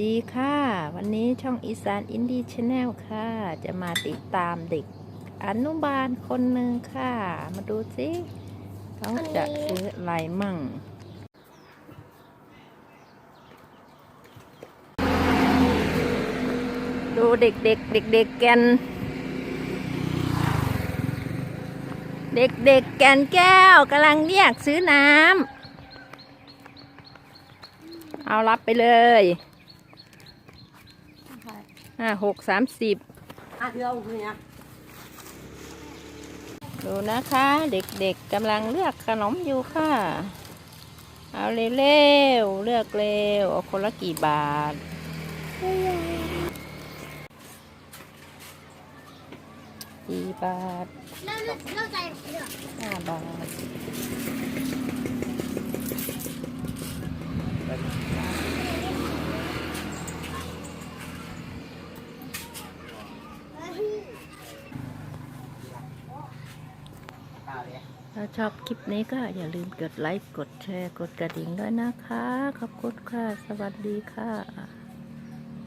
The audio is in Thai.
ดีค่ะ วันนี้ช่องอีสานอินดี้ชาแนลค่ะ จะมาติดตามเด็กอนุบาลคนหนึ่งค่ะ มาดูสิเขาจะซื้ออะไรมั่ง ดูเด็กๆเด็กๆเด็กแกน เด็กๆแกนแก้วกำลังเรียกซื้อน้ำเอารับไปเลย ห้าหกสามสิบอะเดี๋ยวเนี่ยดูนะคะ เด็กๆกำลังเลือกขนมอยู่ค่ะ เอาเร็วๆเลือกเร็วเอาคนละกี่บาท กี่บาทเราเราใจเลือกห้าบาท ถ้าชอบคลิปนี้ก็อย่าลืมกดไลค์ กดแชร์ กดกระดิ่งด้วยนะคะ ขอบคุณค่ะ สวัสดีค่ะ